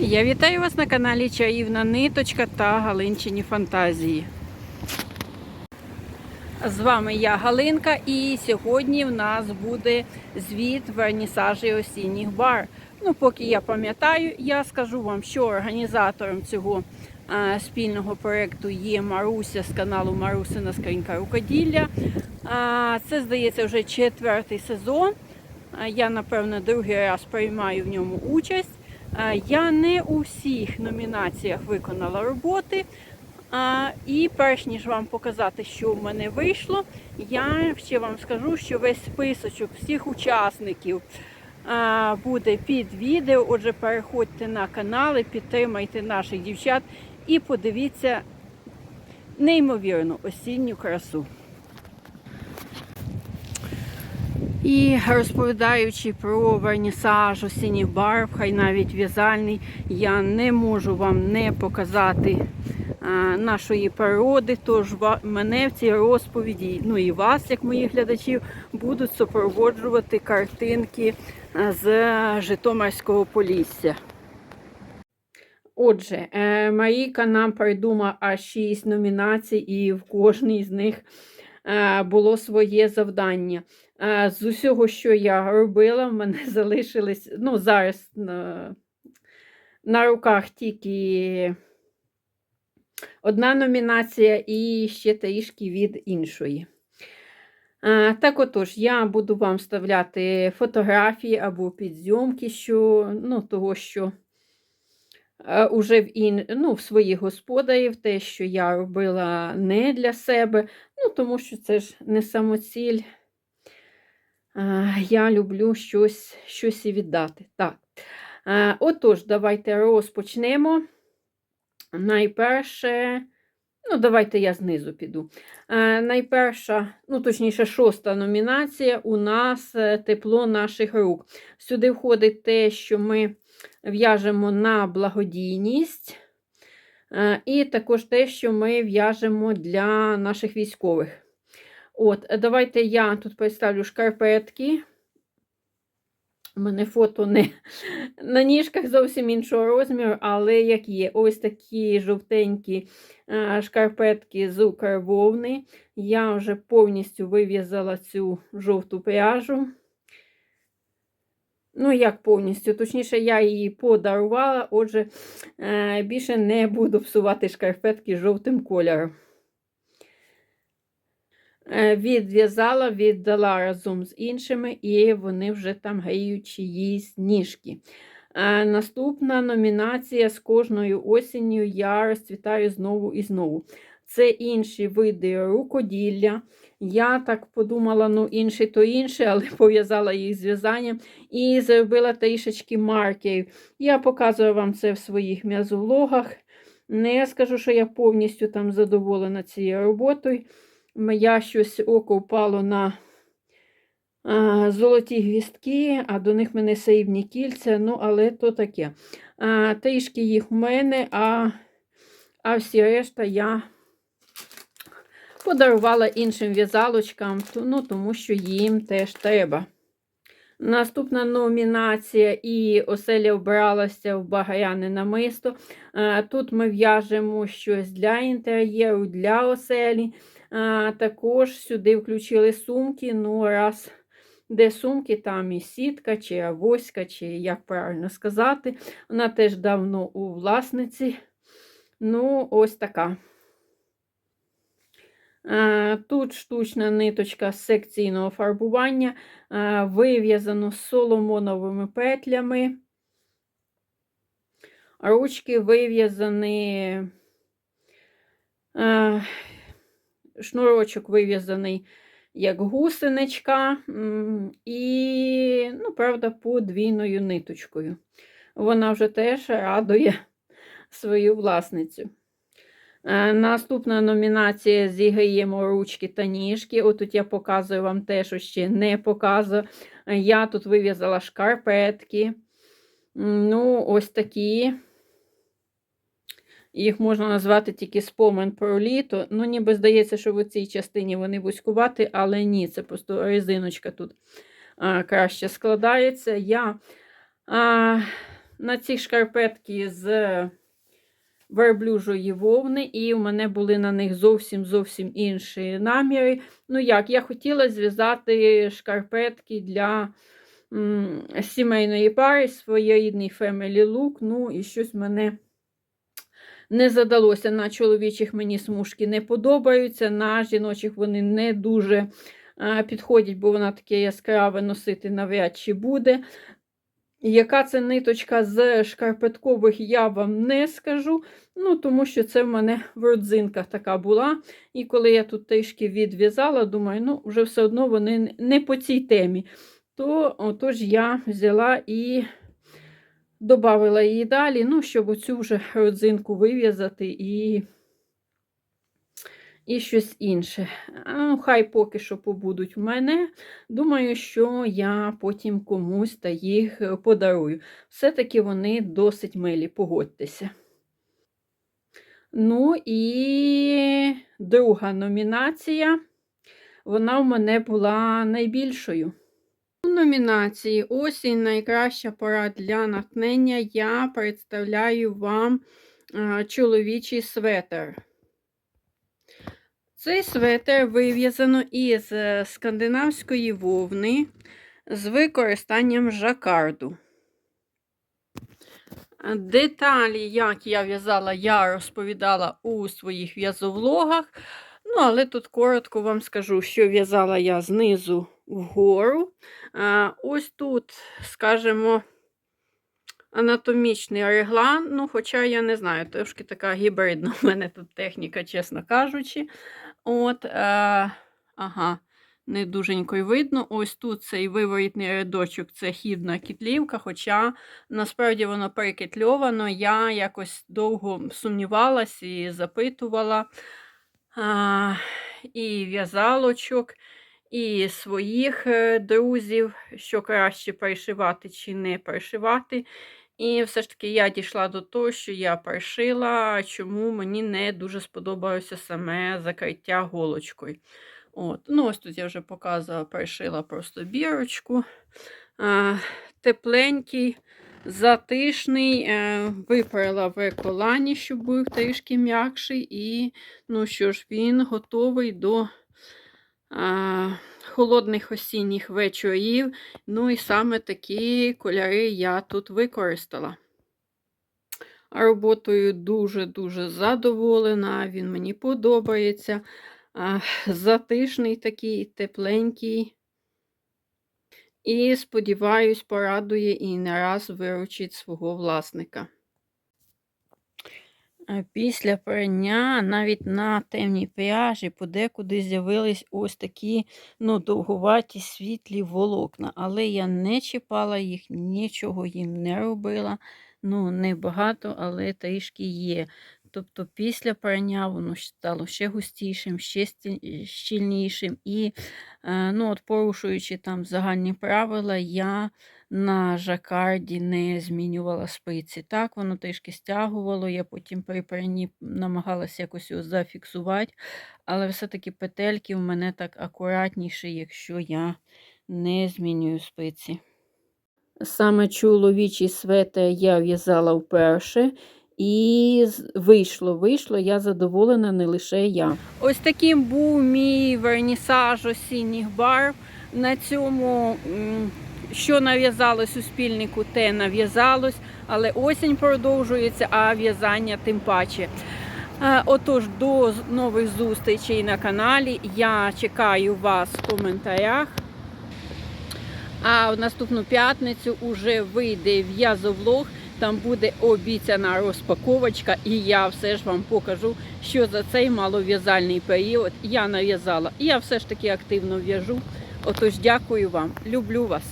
Я вітаю вас на каналі Чаївна Ниточка та Галинчині Фантазії. З вами я Галинка, і сьогодні в нас буде звіт вернісажі осінніх бар. Ну, поки я пам'ятаю, я скажу вам, що організатором цього а, спільного проєкту є Маруся з каналу Марусина Скринька Рукоділля. А, це, здається, вже четвертий сезон. А, Я, напевно, другий раз приймаю в ньому участь. А, Я не у всіх номінаціях виконала роботи. І перш ніж вам показати, що в мене вийшло, я ще вам скажу, що весь списочок всіх учасників буде під відео. Отже, переходьте на канали, підтримайте наших дівчат і подивіться неймовірну осінню красу. І розповідаючи про вернісаж осінніх барв, хай навіть в'язальний, я не можу вам не показати нашої природи. Тож мене в цій розповіді, ну і вас, як моїх глядачів, будуть супроводжувати картинки з Житомирського полісся. Отже, е, Марійка нам придумала аж 6 номінацій, і в кожній з них е, було своє завдання. Е, З усього, що я робила, в мене залишились, ну, зараз на, на руках тільки одна номінація і ще трішки від іншої. Е, Так отож, я буду вам вставляти фотографії або підзйомки, що, ну, того, що е, уже в, ін... ну, в своїх господарів, те, що я робила не для себе, ну, тому що це ж не самоціль. Я люблю щось, щось і віддати. Так. Е, Отож, давайте розпочнемо. Найперше, ну, давайте я знизу піду. Е, Найперша, ну, точніше, шоста номінація у нас е, тепло наших рук. Сюди входить те, що ми в'яжемо на благодійність, і також те, що ми в'яжемо для наших військових. От, е, давайте я тут представлю шкарпетки. У мене фото не на ніжках зовсім іншого розміру, але як є, ось такі жовтенькі е, шкарпетки з укрвовни. Я вже повністю вив'язала цю жовту пряжу. Ну, як повністю, точніше, я її подарувала, отже, е, більше не буду псувати шкарпетки жовтим кольором. Е, Відв'язала, віддала разом з іншими, і вони вже там гріють чиїсь ніжки. Е, Наступна номінація з кожною осінню я розцвітаю знову і знову. Це інші види рукоділля. Я так подумала, ну інший то інше, але пов'язала їх з в'язанням і зробила трішечки маркерів. Я показую вам це в своїх м'язовлогах. Не скажу, що я повністю там задоволена цією роботою. Я щось око впало на а, золоті гвістки, а до них в мене срібні кільця, ну, але то таке. А, трішки їх в мене, а, а всі решта я подарувала іншим в'язалочкам, ну, тому що їм теж треба. Наступна номінація і оселя вбралася в багряне намисто. Тут ми в'яжемо щось для інтер'єру, для оселі. Також сюди включили сумки. Ну, раз де сумки, там і сітка, чи авоська, чи як правильно сказати. Вона теж давно у власниці. Ну, ось така. Тут штучна ниточка з секційного фарбування, вив'язано соломоновими петлями. Ручки вив'язані. Шнурочок вив'язаний як гусеничка, і, ну, правда, подвійною ниточкою. Вона вже теж радує свою власницю. Е, Наступна номінація зіграємо ручки та ніжки. Отут я показую вам те, що ще не показую. Е, Я тут вив'язала шкарпетки. Ну, ось такі. Їх можна назвати тільки спомин про літо. Ну, ніби здається, що в цій частині вони вузькуваті, але ні, це просто резиночка тут а, краще складається. Я а, на ці шкарпетки з верблюжої вовни, і в мене були на них зовсім зовсім інші наміри. Ну як, я хотіла зв'язати шкарпетки для сімейної пари, своєрідний family look, ну і щось мене не задалося. На чоловічих мені смужки не подобаються, на жіночих вони не дуже е, підходять, бо вона таке яскраве носити навряд чи буде. Яка це ниточка з шкарпеткових, я вам не скажу. Ну, тому що це в мене в родзинках така була. І коли я тут трішки відв'язала, думаю, ну, вже все одно вони не по цій темі. То отож я взяла і додавила її далі, ну, щоб оцю вже родзинку вив'язати і, і щось інше. Ну, хай поки що побудуть в мене. Думаю, що я потім комусь та їх е, подарую. Все-таки вони досить милі, погодьтеся. Ну і друга номінація. Вона в мене була найбільшою. Номінації Осінь найкраща пора для натхнення я представляю вам а, чоловічий светр. Цей светр вив'язано із е, скандинавської вовни з використанням жакарду. Деталі, як я в'язала, я розповідала у своїх в'язовлогах. Ну, але тут коротко вам скажу, що в'язала я знизу вгору. Ось тут, скажімо, анатомічний реглан. Ну, хоча я не знаю, трошки така гібридна в мене тут техніка, чесно кажучи. От, е, ага, не дуженько й видно. Ось тут цей виворітний рядочок це хідна кітлівка, хоча насправді воно перекітльовано. Я якось довго сумнівалась і запитувала а, і в'язалочок, і своїх е, друзів, що краще перешивати чи не перешивати. І все ж таки я дійшла до того, що я перешила, чому мені не дуже сподобалося саме закриття голочкою. От. Ну, Ось тут я вже показувала, перешила просто бірочку. А, тепленький, затишний, е, випарила в еколані, щоб був трішки м'якший. І, ну що ж, він готовий до холодних осінніх вечорів. Ну і саме такі кольори я тут використала. Роботою дуже-дуже задоволена, він мені подобається. Затишний такий, тепленький. І, сподіваюсь, порадує і не раз виручить свого власника. А Після прання навіть на темній пряжі подекуди з'явились ось такі ну, довгуваті світлі волокна. Але я не чіпала їх, нічого їм не робила. Ну, небагато, але трішки є. Тобто після прання воно стало ще густішим, ще щільнішим. І, е, ну, от порушуючи там загальні правила, я на жакарді не змінювала спиці. Так, воно трішки стягувало, я потім при пранні намагалася якось його зафіксувати, але все-таки петельки в мене так акуратніші, якщо я не змінюю спиці. Саме чоловічий светр я в'язала вперше. І вийшло, вийшло, я задоволена не лише я. Ось таким був мій вернісаж осінніх барв. На цьому, що нав'язалось у спільнику, те нав'язалось, але осінь продовжується, а в'язання тим паче. Е, Отож, до нових зустрічей на каналі. Я чекаю вас в коментарях. А в наступну п'ятницю уже вийде в'язовлог. Там буде обіцяна розпаковочка, і я все ж вам покажу, що за цей малов'язальний період я нав'язала. І я все ж таки активно в'яжу. Отож, дякую вам, люблю вас.